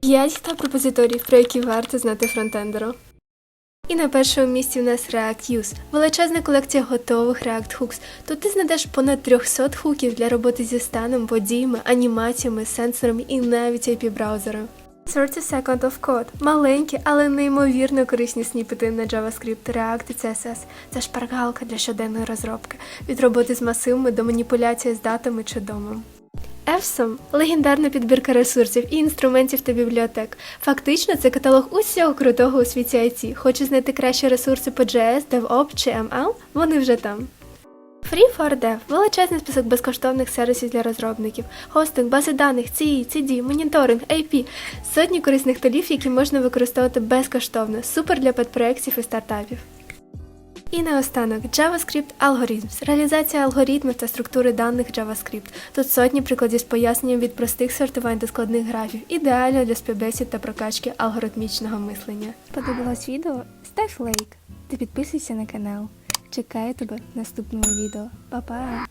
5 та пропозиторій, про які варто знати фронтендеру. І на першому місці у нас React Use – величезна колекція готових React Hooks. Тут ти знайдеш понад 300 хуків для роботи зі станом, подіями, анімаціями, сенсорами і навіть IP-браузером. 30 Second of Code – маленькі, але неймовірно корисні сніпети на JavaScript, React і CSS. Це шпаргалка для щоденної розробки, від роботи з масивами до маніпуляції з датами чи домом. Epsom – легендарна підбірка ресурсів і інструментів та бібліотек. Фактично, це каталог усього крутого у світі IT. Хочеш знайти кращі ресурси по JS, DevOps чи ML? Вони вже там. Free4Dev – величезний список безкоштовних сервісів для розробників, хостинг, бази даних, CE, CD, моніторинг, AP, сотні корисних толів, які можна використовувати безкоштовно, супер для підпроєктів і стартапів. І наостанок JavaScript Algorithms – реалізація алгоритмів та структури даних JavaScript. Тут сотні прикладів з поясненням від простих сортувань до складних графів, ідеально для співбесід та прокачки алгоритмічного мислення. Подобалось відео? Став лайк та підписуйся на канал. Чекаю тебе в наступному відео. Па-па!